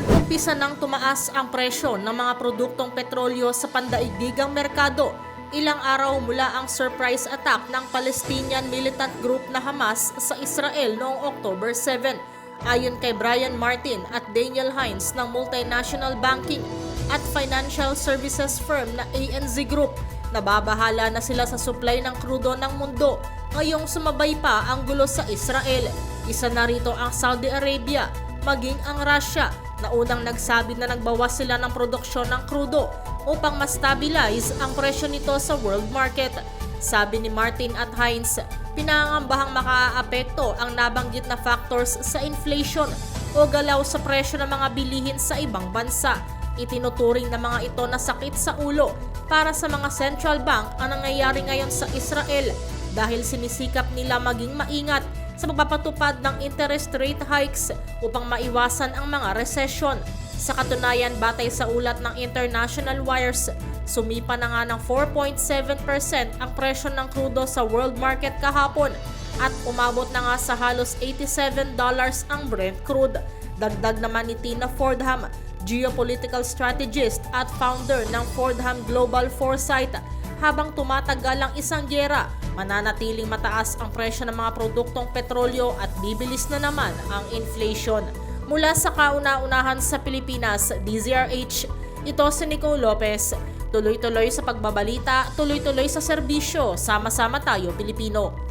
Nag-umpisa nang tumaas ang presyo ng mga produktong petrolyo sa pandaigdigang merkado ilang araw mula ang surprise attack ng Palestinian militant group na Hamas sa Israel noong October 7. Ayon kay Brian Martin at Daniel Hines ng multinational banking at financial services firm na ANZ Group, nababahala na sila sa supply ng krudo ng mundo ngayong sumabay pa ang gulo sa Israel. Isa na rito ang Saudi Arabia, maging ang Russia na unang nagsabi na nagbawas sila ng produksyon ng krudo upang ma-stabilize ang presyo nito sa world market. Sabi ni Martin at Heinz, pinangambahang makaaapekto ang nabanggit na factors sa inflation o galaw sa presyo ng mga bilihin sa ibang bansa. Itinuturing ng mga ito na sakit sa ulo para sa mga central bank ang nangyayari ngayon sa Israel dahil sinisikap nila maging maingat sa pagpapatupad ng interest rate hikes upang maiwasan ang mga recession. Sa katunayan, batay sa ulat ng International Wires, sumipa na nga ng 4.7% ang presyo ng krudo sa world market kahapon at umabot na nga sa halos $87 ang Brent crude. Dagdag naman ni Tina Fordham, geopolitical strategist at founder ng Fordham Global Foresight, habang tumatagal ang isang gyera, mananatiling mataas ang presyo ng mga produktong petrolyo at bibilis na naman ang inflation. Mula sa kauna-unahan sa Pilipinas, DZRH, ito si Nico Lopez. Tuloy-tuloy sa pagbabalita, tuloy-tuloy sa serbisyo, sama-sama tayo Pilipino.